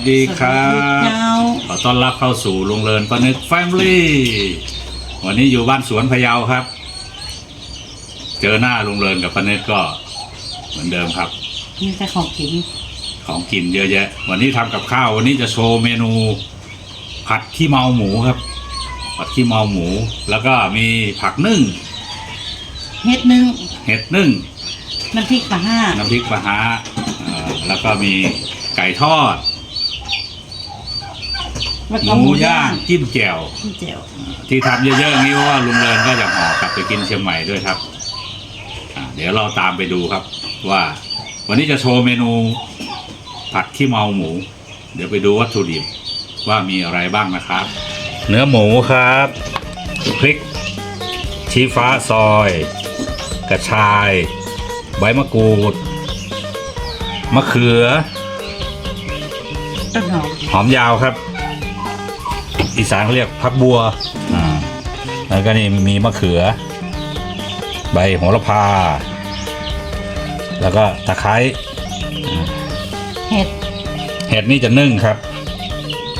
สวัสดีครับเจ้าขอต้อนรับเข้าสู่ลุงเลินปนึกแฟมิลี่ วันนี้อยู่บ้านสวนพะเยาครับ เจอหน้าลุงเลินกับปนึกก็ เหมือนเดิมครับมีแต่ของกิน ของกินเยอะแยะ วันนี้ทำกับข้าว วันนี้จะโชว์เมนู ผัดขี้เมาหมูครับ ผัดขี้เมาหมู แล้วก็มีผักนึ่งเฮ็ดหนึงเห็ดนึ่ง น้ำพริกปลาห้าน้ำพริกปลาฮาเอ่อแล้วก็มีไก่ทอด แล้วหก็มูย่างจิ้มแจ่วพี่เจียวที่ทำเยอะๆอย่างนี้เพราะว่าลุงเรินก็จะห่อกลับไปกินเชียงใหม่ด้วยครับอ่าเดี๋ยวเราตามไปดูครับ ว่า วันนี้จะโชว์เมนู ผัดขี้เมาหมู เดี๋ยวไปดูวัตถุดิบว่ามีอะไรบ้างนะครับ เนื้อหมูครับพริก ชี้ฟ้าซอย กระชาย ใบมะกรูด มะเขือ ต้นหอมหอมยาวครับ อีสานเขาเรียกพักบัวอ่าแล้วก็นี่มีมะเขือ ใบโหระพา แล้วก็ตะไคร้เห็ดเห็ดนี่จะนึ่งครับ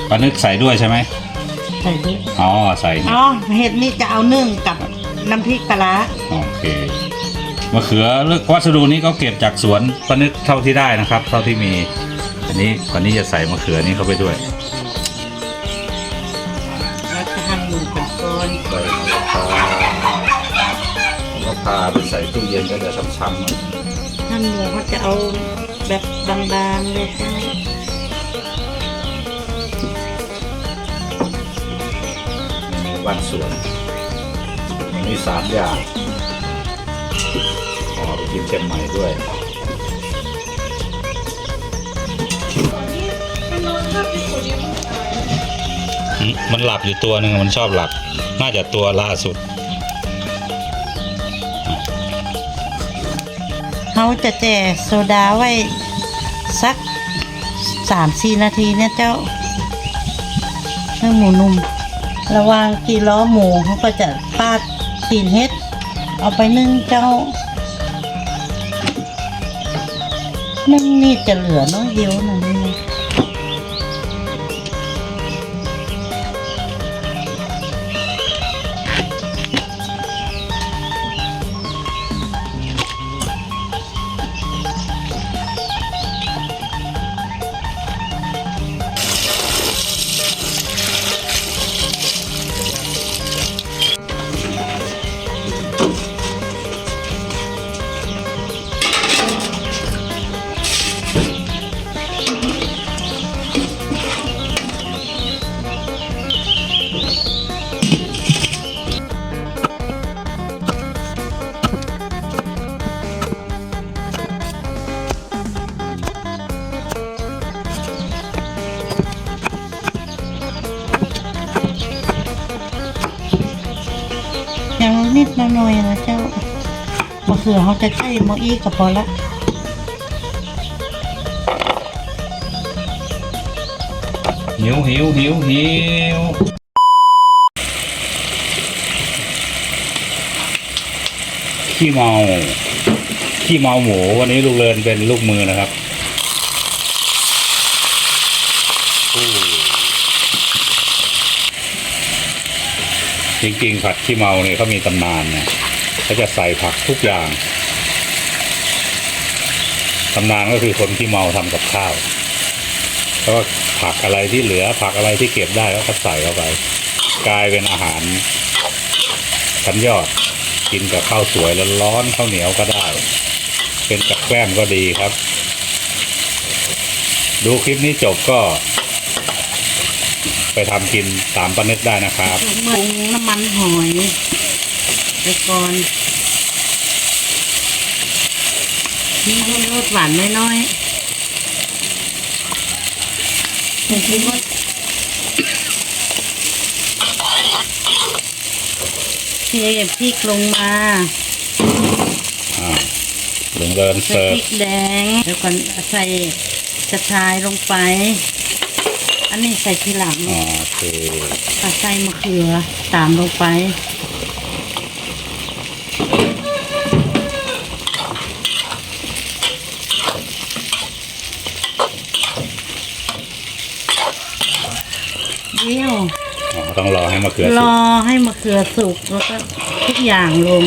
ปลานึกใส่ด้วยใช่ไหมใส่ด้วยอ๋อใส่เห็ดอ๋อเห็ดนี่จะเอานึ่งกับน้ำพริกปลาร้าโอเคมะเขือเลือกวัสดุนี้ก็เก็บจากสวนปลานึกเท่าที่ได้นะครับ เท่าที่มีอันนี้วันนี้จะใส่มะเขือนี้เข้าไปด้วย พาไปใส่ตู้เย็นก็จะช้ำๆหน่อยหั่นหมูเขาจะเอาแบบบางๆเลยใช่ไหมบ้านสวนมีสามอย่างขอไปกินเชียงใหม่ด้วยมันหลับอยู่ตัวหนึ่งมันชอบหลับ น่าจะตัวล่าสุด เขาจะแจกโซดาไว้สักสามสี่นาทีเนี่ยเจ้าให้หมูนุ่ม ระวังกี่ล้อหมูเขาก็จะปาดตีนเฮ็ด เอาไปนึ่งเจ้านึ่งนี่จะเหลือน้อยเดียวนะนี่นะอย่าง นิดละหน่อยนะเจ้ามะเขือเขาจะใช้มะอีก็พอละหิวหิวหิวหิวขี้เมาขี้เมาหมูวันนี้ลูกเรินเป็นลูกมือนะครับ จริงๆ ผัดขี้เมาเนี่ยเขามีตำนานนะเขาจะใส่ผักทุกอย่างตำนานก็คือคนที่เมาทำกับข้าวแล้วก็ผักอะไรที่เหลือผักอะไรที่เก็บได้แล้วก็ใส่เข้าไป กลายเป็นอาหารชั้นยอดกินกับข้าวสวยแล้วร้อนข้าวเหนียวก็ได้ เป็นกับแกล้มก็ดีครับ ดูคลิปนี้จบก็ ไปทำกินตามป้านึกได้นะครับปรุงน้ำมันหอยไปก่อนนี่ให้รสหวานน้อยๆผงชูรสเทพริกลงมาอ่าลุงเรินใส่เสิร์พฟริกแดงแล้วก็ใส่กระชายลงไป อันนี้ใส่ทีหลังอ๋อโอเคตัดใส่มะเขือตามลงไป เดียว อ๋อต้องรอให้มะเขือรสุกอให้มะเขือสุกแล้วก็ทุกอย่างลง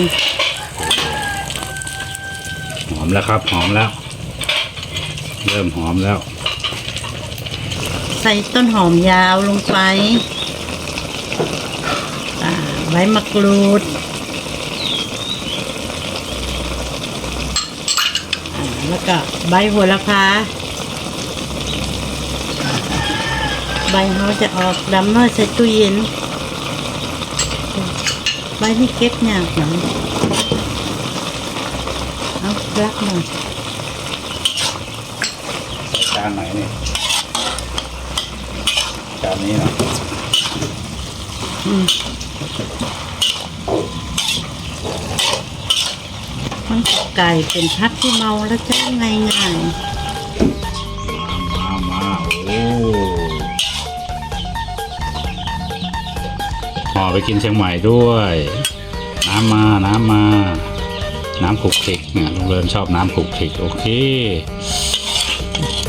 หอมแล้วครับ หอมแล้ว เริ่มหอมแล้ว ใส่ต้นหอมยาวลงไปใบมะกรูด แล้วก็ใบโหัวละพาใบเขาจะออกดำน้อยใส่ตู้เย็น ใบนี่เก็บยากหน่อยเอารักหน่อยจาไหนเนี่ย จานนี้เนาะอืมมันไก่เป็นพัดที่เมาแล้วจะง่ายง่ายมามาโอ้ห่อไปกินเชียงใหม่ด้วย น้ำมาน้ำมาน้ำขลุกขลิกเนี่ยลุงเรินชอบน้ำขลุกขลิกโอเค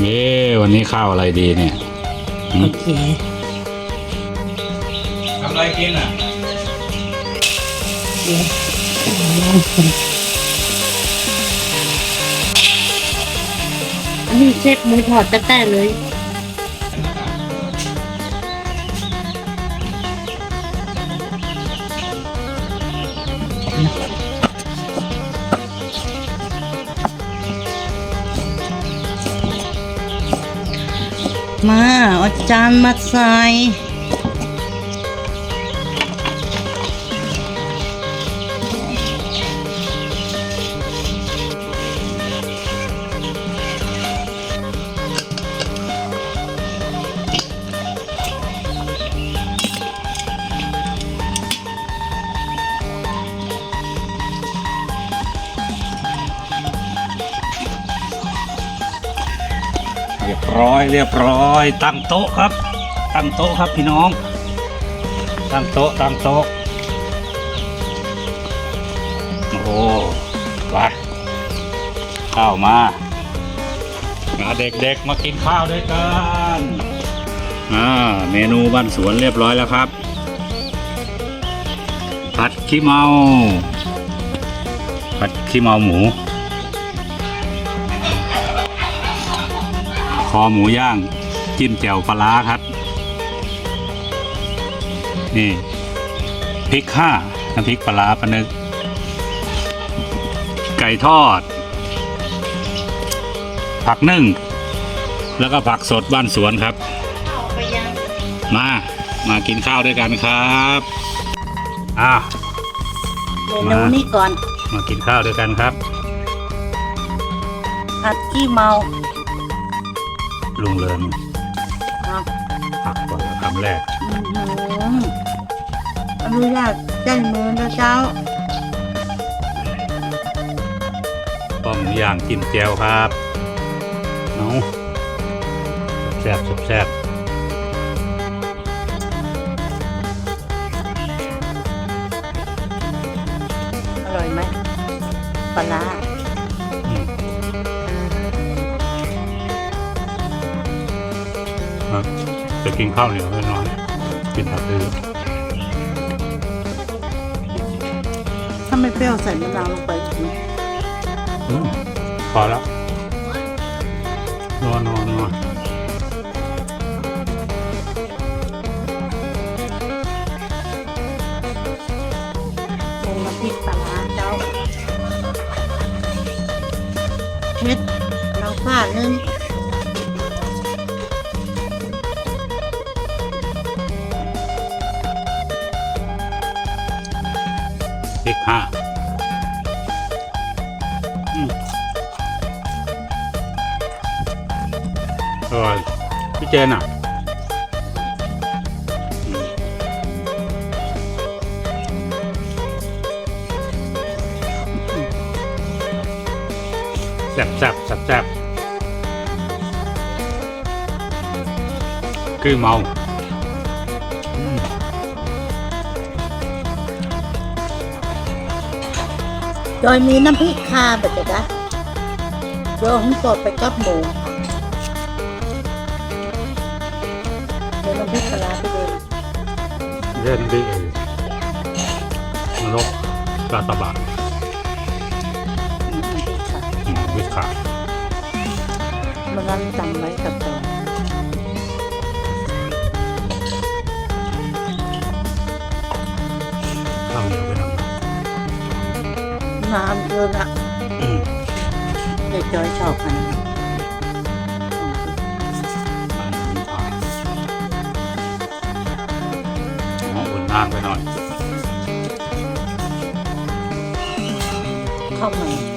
เย้วันนี้ข้าวอะไรดีเนี่ยๆ โอเคทำอะไรกินอะเดี๋ยวอันนี้เชฟหมูทอดแต่แต่เลย มาเอาจารย์มาใส่ ร้อยเรียบร้อย ตั้งโต๊ะครับ ตั้งโต๊ะครับพี่น้อง ตั้งโต๊ะตั้งโต๊ะโอ้โหไปข้าวมามาเด็กๆมากินข้าวด้วยกันอ่าเมนูบ้านสวนเรียบร้อยแล้วครับ ผัดขี้เมา ผัดขี้เมาหมู อหมูย่าง จิ้มแจ่วปลาร้าครับ นี่พริกห้าน้ำพริกปลาร้าปลานึก ไก่ทอด ผักนึ่ง แล้วก็ผักสดบ้านสวนครับเข้าไปยังมา มากินข้าวด้วยกันครับอะเมนูนี้ก่อน มากินข้าวด้วยกันครับผัดขี้เมา ลุงเรินเอาผักก่อนคำแรกอื้อหืออนุญาตใจมือนะเจ้าต้มย่างจิ้มแจ่วครับเอาแซ่บแซ่บอร่อยไหมปลาร้า จะกินข้าวเหนียวน้อยๆกินผักเยอะถ้าไม่เปรี้ยวใส่มะนาวลงไปอีกไหมๆอืมพอแล้วนัวนัวนัวลงน้ำพริกปลาร้าเจ้าเม็ดเราพลาดนึง ห้าอืมอร่อยพี่เจนอะแซ่บแซ่บแซ่บคือเมา โดยมีน้ำพริกคาแบบจะได้โยมสดไปกับหมูเดี๋ยวน้ำพริกปลาร้าไปเลยเล่นดินรกกาตาบะอืมดีค่ะอืมวิขามันนั้นจำไว้กับตัว นานเกินละอืมเด็กจอยชอบมันอ๋ออุ่นนานไปหน่อย เข้ามา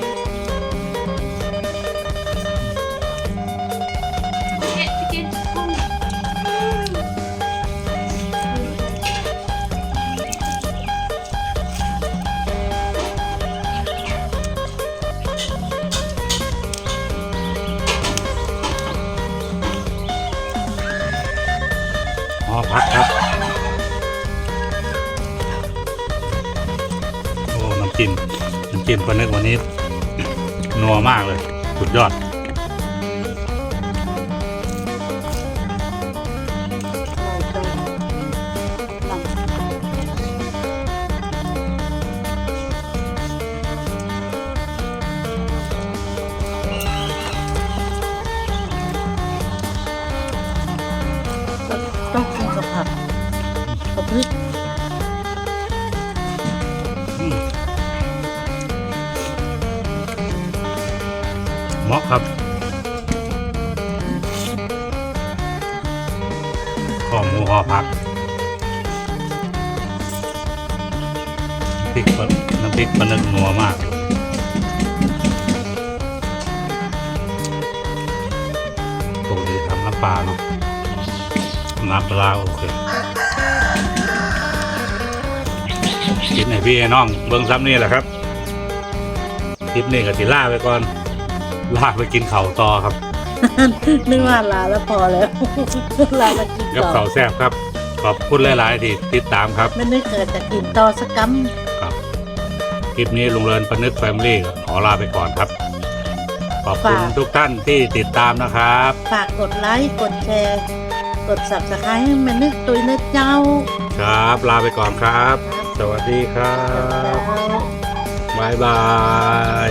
ปลาเนึกวันนี้นัวมากเลย สุดยอด มาะครับข้อหมูห่อผักพริกน้ำพริกปลาเนึกนัวมากปกติทำน้ำปลาเนาะน้ำปลาโอเคกินให้พี่ให้น้องเบิ้งซ้ำนี่แหละครับ คลิปนี้ก็สิล่าไปก่อน ล่าไปกินเข่าวต่อครับนึกว่าลาแล้วพอแล้วลามากินกับต่อเข่าวแซ่บครับ ขอบคุณหลาย ๆ ที่ติดตามครับไม่นึกเกิดจะกินต่อสักกัมครับคลิปนี้ลุงเรินปนึกแฟมิลี่ขอลาไปก่อนครับ ขอบคุณทุกท่านที่ติดตามนะครับ ฝากกดไลค์กดแชร์ กด subscribe ให้มันนึกตุยนึกเจ้าครับ ลาไปก่อนครับ สวัสดีครับบายบาย